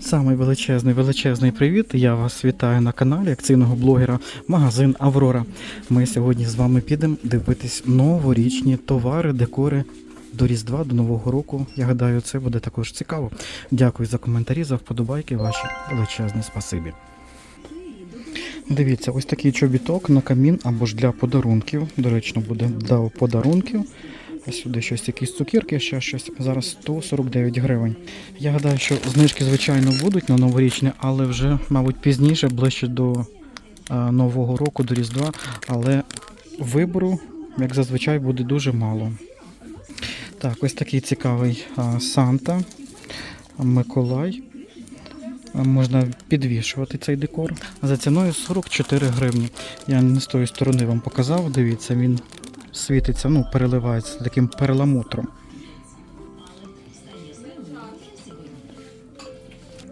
Самий величезний величезний привіт. Я вас вітаю на каналі акційного блогера Магазин Аврора. Ми сьогодні з вами підемо дивитись новорічні товари, декори до Різдва, до Нового року. Я гадаю, це буде також цікаво. Дякую за коментарі, за вподобайки. Ваші величезне спасибі. Дивіться, ось такий чобіток на камін або ж для подарунків. Доречно буде для подарунків. Сюди щось, якісь цукерки, ще щось. Зараз 149 гривень. Я гадаю, що знижки, звичайно, будуть на новорічні, але вже, мабуть, пізніше, ближче до а, Нового року, до Різдва. Але вибору, як зазвичай, буде дуже мало. Так, ось такий цікавий а, Санта, Миколай. Можна підвішувати цей декор. За ціною 44 гривні. Я не з тої сторони вам показав. Дивіться, він світиться, ну, переливається таким перламутром.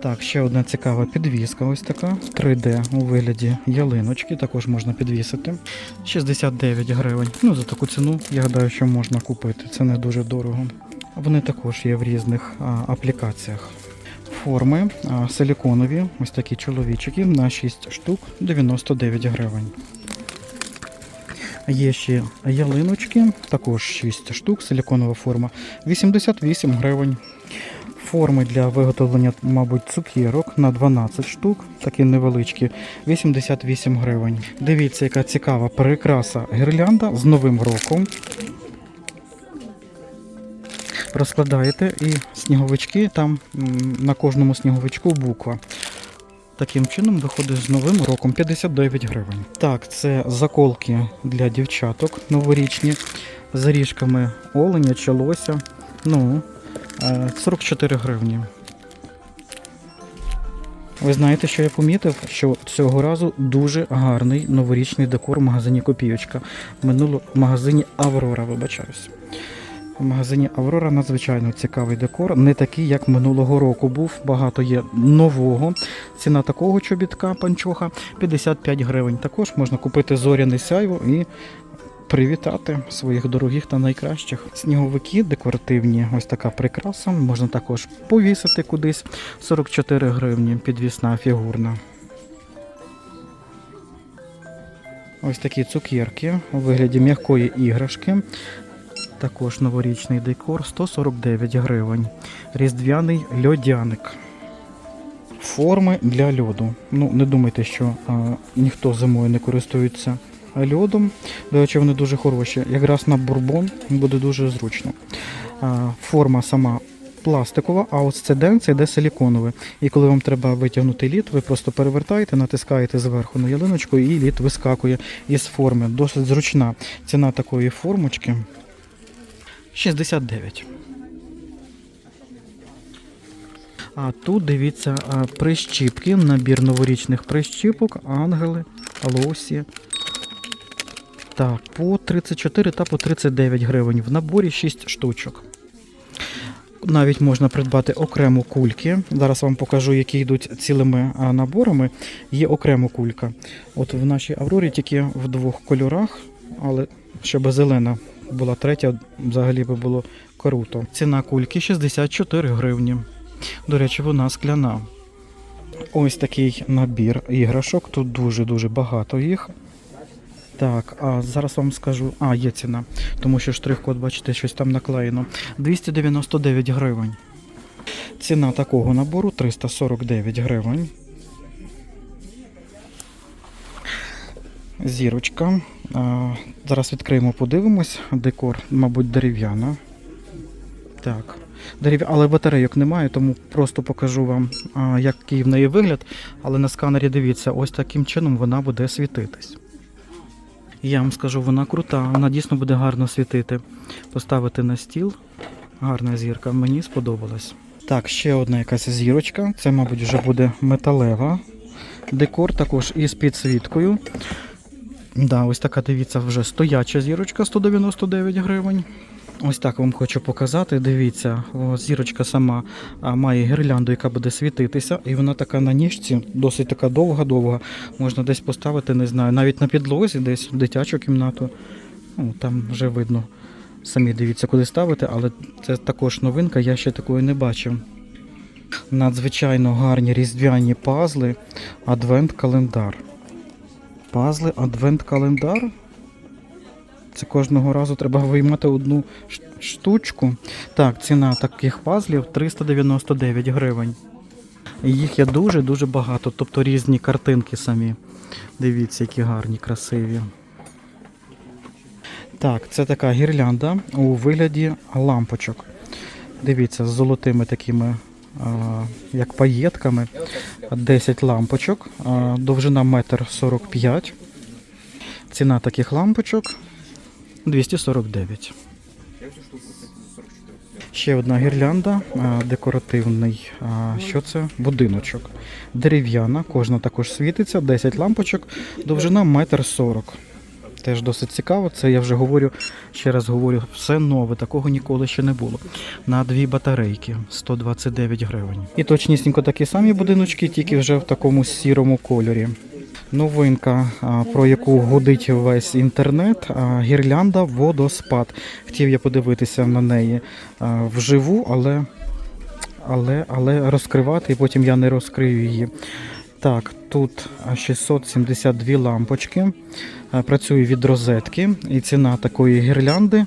Так, ще одна цікава підвіска, ось така. 3D у вигляді ялиночки, також можна підвісити. 69 гривень. Ну, за таку ціну, я гадаю, що можна купити. Це не дуже дорого. Вони також є в різних а, аплікаціях. Форми а, силіконові, ось такі чоловічики на 6 штук, 99 гривень. Є ще ялиночки, також 6 штук, силіконова форма, 88 гривень. Форми для виготовлення, мабуть, цукерок на 12 штук, такі невеличкі, 88 гривень. Дивіться, яка цікава прикраса гірлянда з Новим роком. Розкладаєте і сніговички, там на кожному сніговичку буква. Таким чином виходить з новим роком 59 гривень. Так, це заколки для дівчаток новорічні з ріжками оленя чи лося. Ну, е, 44 гривні. Ви знаєте, що я помітив? Що цього разу дуже гарний новорічний декор в магазині Копійочка. Минуло в магазині Аврора, вибачаюсь. В магазині Аврора надзвичайно цікавий декор, не такий, як минулого року був. Багато є нового. Ціна такого чобітка панчоха 55 гривень. Також можна купити зоряне сяйво і привітати своїх дорогих та найкращих. Сніговики декоративні, ось така прикраса. Можна також повісити кудись 44 гривні, підвісна фігурна. Ось такі цукерки у вигляді м'якої іграшки. Також новорічний декор 149 гривень. Різдвяний льодяник. Форми для льоду. Ну, не думайте, що а, ніхто зимою не користується льодом. До речі, вони дуже хороші. Якраз на бурбон буде дуже зручно. А, форма сама пластикова, а ось це ден, це йде силіконове. І коли вам треба витягнути лід, ви просто перевертаєте, натискаєте зверху на ялиночку і лід вискакує із форми. Досить зручна ціна такої формочки. 69. А тут дивіться прищіпки, набір новорічних прищіпок, ангели, лосі. Так, по 34 та по 39 гривень. В наборі 6 штучок. Навіть можна придбати окремо кульки. Зараз вам покажу, які йдуть цілими наборами. Є окремо кулька. От в нашій Аврорі тільки в двох кольорах, але щоб зелена була третя, взагалі би було круто. Ціна кульки 64 гривні. До речі, вона скляна. Ось такий набір іграшок. Тут дуже-дуже багато їх. Так, а зараз вам скажу. А, є ціна, тому що штрих-код, бачите, щось там наклеєно. 299 гривень. Ціна такого набору 349 гривень. Зірочка. Зараз відкриємо, подивимось. Декор, мабуть, дерев'яна. Так. Але батарейок немає, тому просто покажу вам, який в неї вигляд. Але на сканері дивіться, ось таким чином вона буде світитись. Я вам скажу, вона крута, вона дійсно буде гарно світити. Поставити на стіл. Гарна зірка, мені сподобалась. Так, ще одна якась зірочка. Це, мабуть, вже буде металева. Декор також із підсвіткою. Да, ось така, дивіться, вже стояча зірочка 199 гривень. Ось так вам хочу показати. Дивіться, о, зірочка сама має гірлянду, яка буде світитися, і вона така на ніжці, досить така довга-довга. Можна десь поставити, не знаю, навіть на підлозі, десь в дитячу кімнату. Ну, там вже видно. Самі дивіться, куди ставити, але це також новинка, я ще такої не бачив. Надзвичайно гарні різдвяні пазли, адвент-календар. Пазли, адвент-календар. Це кожного разу треба виймати одну штучку. Так, ціна таких пазлів 399 гривень. Їх є дуже-дуже багато, тобто різні картинки самі. Дивіться, які гарні, красиві. Так, це така гірлянда у вигляді лампочок. Дивіться, з золотими такими, як паєтками. 10 лампочок, довжина 1,45 м. Ціна таких лампочок 249. Ще одна гірлянда, декоративний. Що це? Будиночок. Дерев'яна, кожна також світиться, 10 лампочок, довжина 1,40 м. Теж досить цікаво. Це я вже говорю, ще раз говорю, все нове, такого ніколи ще не було. На дві батарейки 129 гривень. І точнісінько такі самі будиночки, тільки вже в такому сірому кольорі. Новинка, про яку гудить весь інтернет, гірлянда водоспад. Хотів я подивитися на неї вживу, але, але, але розкривати, і потім я не розкрию її. Так, тут 672 лампочки. А, Працює від розетки. І ціна такої гірлянди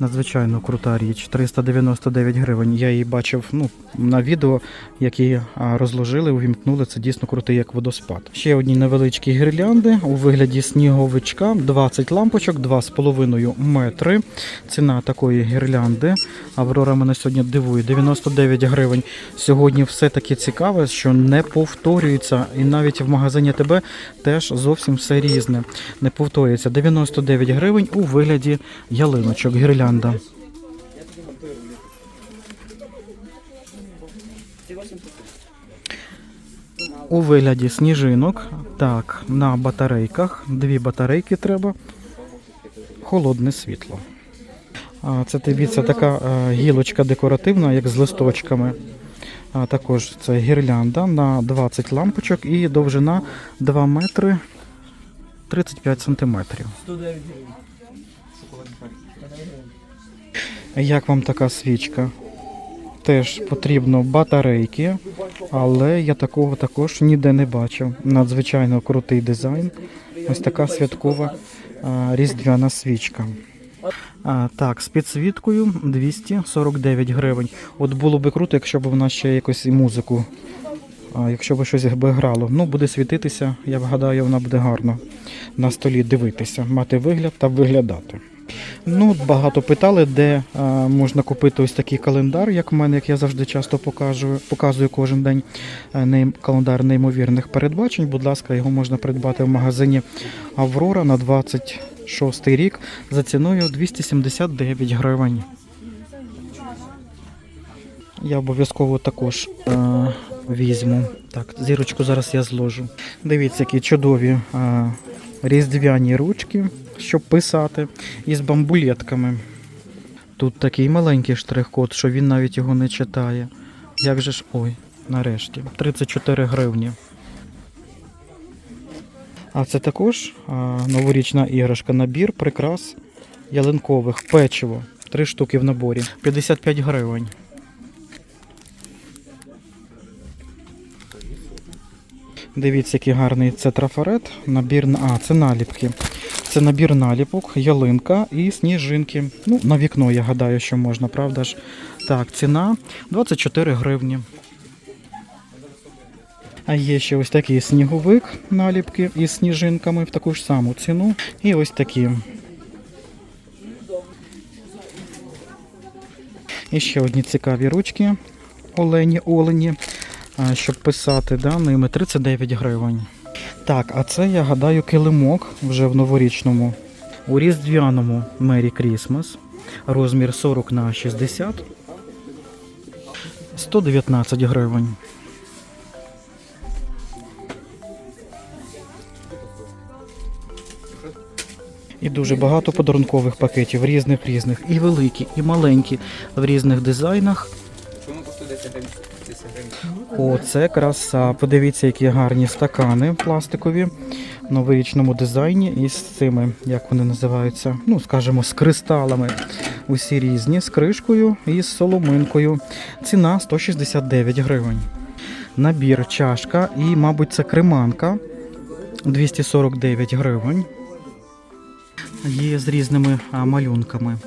надзвичайно крута річ. 399 гривень. Я її бачив ну, на відео, які розложили, увімкнули. Це дійсно крутий як водоспад. Ще одні невеличкі гірлянди у вигляді сніговичка. 20 лампочок, 2,5 метри. Ціна такої гірлянди. Аврора мене сьогодні дивує. 99 гривень. Сьогодні все таки цікаве, що не повторюється. І навіть в магазині ТБ теж зовсім все різне. Не повторюється. 99 гривень у вигляді ялиночок. Гірлянда. У вигляді сніжинок. Так, на батарейках. Дві батарейки треба. Холодне світло. Це дивіться така е, гілочка декоративна, як з листочками. Також це гірлянда на 20 лампочок і довжина 2 метри 35 сантиметрів. 109 гривень. Як вам така свічка? Теж потрібно батарейки, але я такого також ніде не бачив. Надзвичайно крутий дизайн. Ось така святкова а, різдвяна свічка. А, так, з підсвіткою 249 гривень. От було би круто, якщо б вона ще якось і музику, а, якщо б щось би грало. Ну, буде світитися, я вгадаю, вона буде гарно на столі дивитися, мати вигляд та виглядати. Ну, багато питали, де а, можна купити ось такий календар, як в мене, як я завжди часто показую, показую кожен день е, нейм- календар неймовірних передбачень. Будь ласка, його можна придбати в магазині Аврора на 26 рік за ціною 279 гривень. Я обов'язково також е, візьму. Так, зірочку зараз я зложу. Дивіться, які чудові е, різдвяні ручки, щоб писати, із бамбулетками. Тут такий маленький штрих-код, що він навіть його не читає. Як же ж. Ой, нарешті. 34 гривні. А це також а, новорічна іграшка, набір прикрас ялинкових, печиво. Три штуки в наборі. 55 гривень. Дивіться, який гарний це трафарет. Набір на- а, це наліпки. Це набір наліпок, ялинка і сніжинки. Ну, на вікно, я гадаю, що можна, правда ж? Так, ціна 24 гривні. А є ще ось такий сніговик наліпки із сніжинками в таку ж саму ціну. І ось такі. І ще одні цікаві ручки Олені Олені, щоб писати да, ними 39 гривень. Так, а це, я гадаю, килимок вже в новорічному. У різдвяному Merry Christmas. Розмір 40 на 60. 119 гривень. І дуже багато подарункових пакетів різних різних. І великі, і маленькі, в різних дизайнах. О, це краса. Подивіться, які гарні стакани пластикові в новорічному дизайні із цими, як вони називаються, ну, скажімо, з кристалами. Усі різні з кришкою і з соломинкою. Ціна 169 гривень. Набір чашка і, мабуть, це креманка 249 гривень. Є з різними малюнками.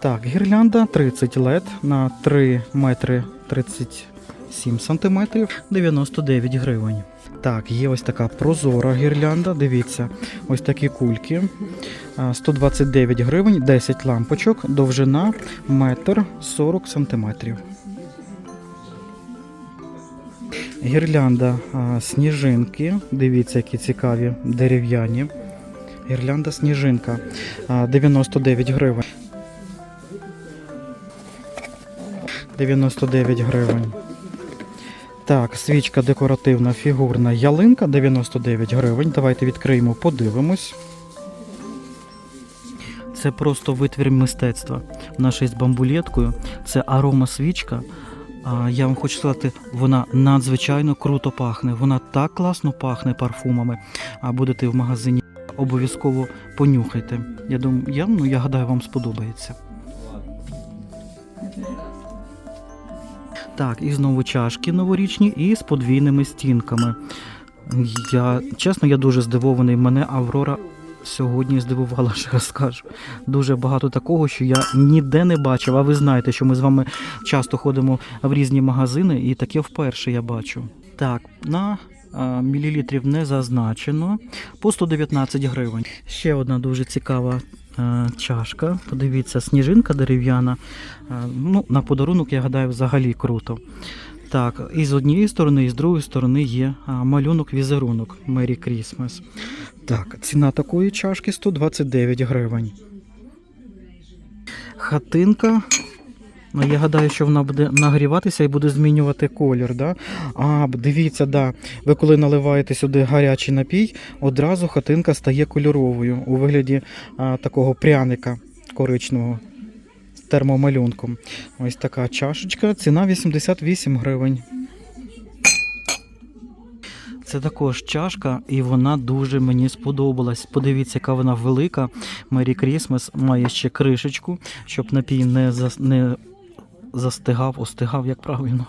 Так, гірлянда 30 лет на 3 метри 37 сантиметрів 99 гривень. Так, є ось така прозора гірлянда. Дивіться, ось такі кульки. 129 гривень, 10 лампочок, довжина 1 40 сантиметрів. Гірлянда сніжинки. Дивіться, які цікаві дерев'яні. Гірлянда сніжинка 99 гривень. 99 гривень. Так, свічка декоративна фігурна ялинка 99 гривень. Давайте відкриємо, подивимось. Це просто витвір мистецтва. Наша із бамбулеткою. Це арома свічка. Я вам хочу сказати, вона надзвичайно круто пахне. Вона так класно пахне парфумами. А будете в магазині, обов'язково понюхайте. Я думаю, я, ну, я гадаю, вам сподобається. Так, і знову чашки новорічні і з подвійними стінками. Я, чесно, я дуже здивований. Мене Аврора сьогодні здивувала, ще раз скажу. Дуже багато такого, що я ніде не бачив. А ви знаєте, що ми з вами часто ходимо в різні магазини, і таке вперше я бачу. Так, на мілілітрів не зазначено. По 119 гривень. Ще одна дуже цікава е, чашка. Подивіться, сніжинка дерев'яна. Е, Ну, на подарунок, я гадаю, взагалі круто. Так, і з однієї сторони, і з другої сторони є малюнок-візерунок Merry Christmas. Так, ціна такої чашки 129 гривень. Хатинка. Ну, я гадаю, що вона буде нагріватися і буде змінювати колір. Да? А, дивіться, да. ви коли наливаєте сюди гарячий напій, одразу хатинка стає кольоровою у вигляді а, такого пряника коричневого з термомалюнком. Ось така чашечка, ціна 88 гривень. Це також чашка, і вона дуже мені сподобалась. Подивіться, яка вона велика. Merry Christmas має ще кришечку, щоб напій не, зас... не застигав, остигав, як правильно.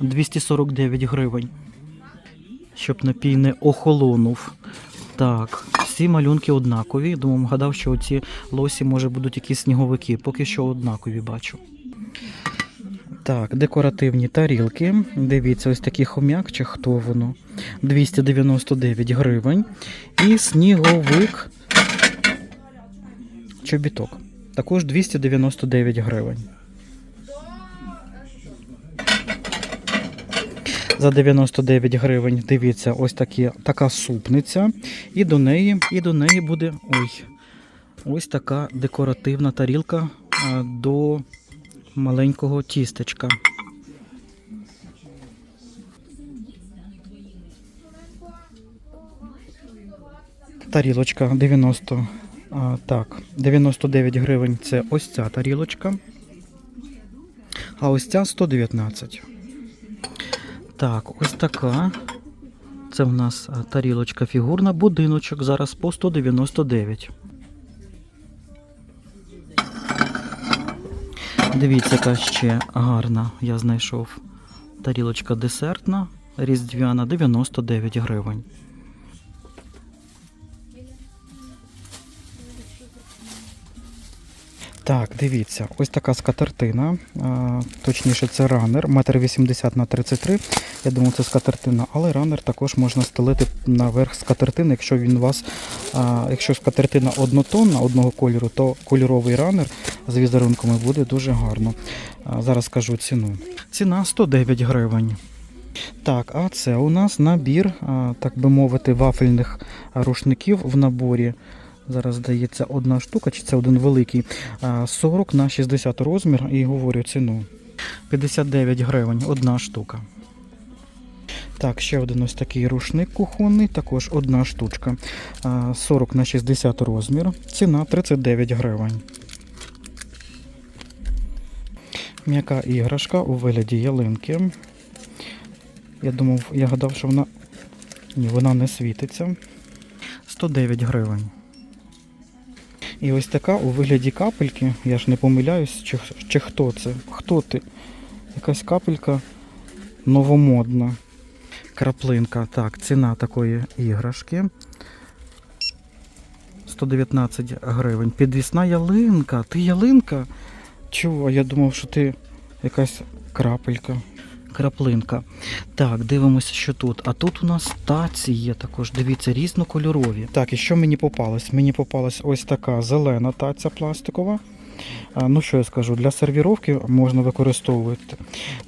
249 гривень. Щоб напій не охолонув. Так, всі малюнки однакові. Думаю, гадав, що оці лосі, може, будуть якісь сніговики. Поки що однакові бачу. Так, декоративні тарілки. Дивіться, ось такий хом'як, чи хто воно. 299 гривень. І сніговик. Чобіток. Також 299 гривень. За 99 гривень, дивіться, ось такі, така супниця. І до неї, і до неї буде ой, ось така декоративна тарілка до маленького тістечка. Тарілочка 90, а, так, 99 гривень це ось ця тарілочка. А ось ця 119. Так, ось така. Це в нас тарілочка фігурна, будиночок зараз по 199. Дивіться, яка ще гарна, я знайшов. Тарілочка десертна, різдвяна 99 гривень. Так, дивіться, ось така скатертина. Точніше, це ранер, 1,80 на 33. Я думаю, це скатертина, але ранер також можна стелити наверх скатертини, якщо він у вас, якщо скатертина однотонна, одного кольору, то кольоровий ранер з візерунками буде дуже гарно. Зараз скажу ціну. Ціна 109 гривень. Так, а це у нас набір, так би мовити, вафельних рушників в наборі. Зараз здається одна штука, чи це один великий. 40 на 60 розмір і говорю ціну. 59 гривень, одна штука. Так, ще один ось такий рушник кухонний, також одна штучка. 40 на 60 розмір. Ціна 39 гривень. М'яка іграшка у вигляді ялинки. Я думав, я гадав, що вона. Ні, вона не світиться. 109 гривень. І ось така у вигляді капельки, я ж не помиляюсь, чи, чи хто це? Хто ти? Якась капелька новомодна. Краплинка. Так, ціна такої іграшки. 119 гривень. Підвісна ялинка. Ти ялинка? Чого? Я думав, що ти якась крапелька. Краплинка. Так, дивимося, що тут. А тут у нас таці є також. Дивіться, різнокольорові. Так, і що мені попалось? Мені попалась ось така зелена таця пластикова. Ну що я скажу, для сервіровки можна використовувати.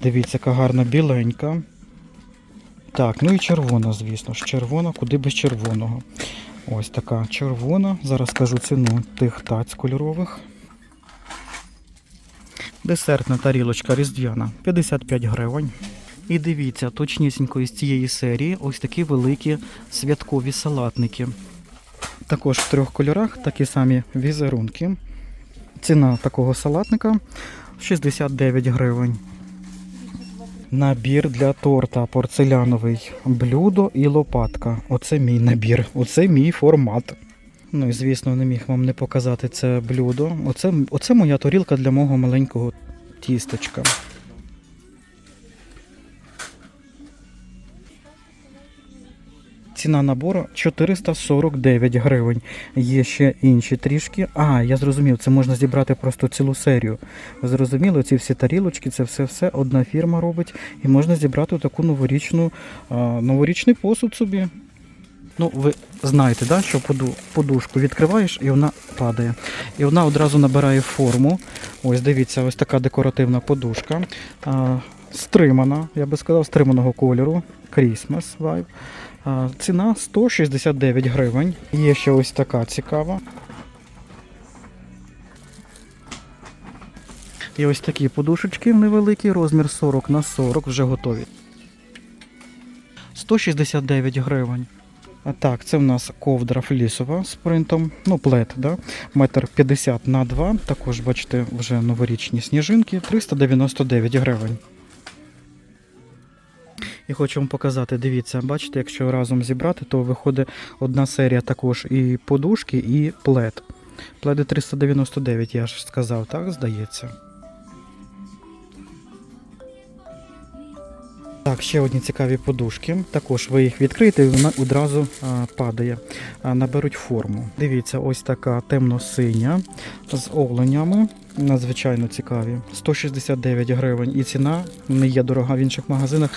Дивіться, яка гарна біленька. Так, ну і червона, звісно ж. Червона, куди без червоного. Ось така червона. Зараз скажу ціну тих таць кольорових. Десертна тарілочка різдвяна 55 гривень. І дивіться, точнісінько із цієї серії ось такі великі святкові салатники. Також в трьох кольорах такі самі візерунки. Ціна такого салатника 69 гривень. Набір для торта порцеляновий, блюдо і лопатка. Оце мій набір, оце мій формат. Ну і звісно, не міг вам не показати це блюдо. Оце, оце моя тарілка для мого маленького тістечка. Ціна набору 449 гривень. Є ще інші трішки. А, я зрозумів, це можна зібрати просто цілу серію. Ви зрозуміли, ці всі тарілочки, це все-все одна фірма робить. І можна зібрати таку новорічну, новорічний посуд собі. Ну, ви знаєте, да, що подушку відкриваєш і вона падає. І вона одразу набирає форму. Ось дивіться, ось така декоративна подушка. Стримана, я би сказав, стриманого кольору. Christmas vibe. Ціна 169 гривень. Є ще ось така цікава. І ось такі подушечки невеликі, розмір 40 на 40, вже готові. 169 гривень. Так, це в нас ковдра флісова з принтом, ну, плед, да? метр 50 на 2. Також, бачите, вже новорічні сніжинки, 399 гривень. І хочу вам показати, дивіться, бачите, якщо разом зібрати, то виходить одна серія також і подушки, і плед. Пледи 399, я ж сказав, так, здається. Так, ще одні цікаві подушки. Також ви їх відкриєте і вона одразу падає, наберуть форму. Дивіться, ось така темно-синя з оленями. Надзвичайно цікаві. 169 гривень. І ціна не є дорога в інших магазинах.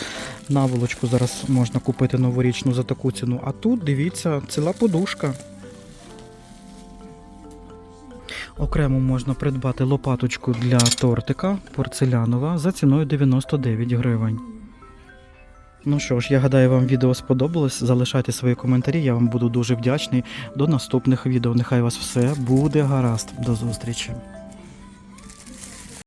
Наволочку зараз можна купити новорічну за таку ціну. А тут дивіться, ціла подушка. Окремо можна придбати лопаточку для тортика порцелянова за ціною 99 гривень. Ну що ж, я гадаю, вам відео сподобалось. Залишайте свої коментарі, я вам буду дуже вдячний. До наступних відео. Нехай вас все буде гаразд. До зустрічі.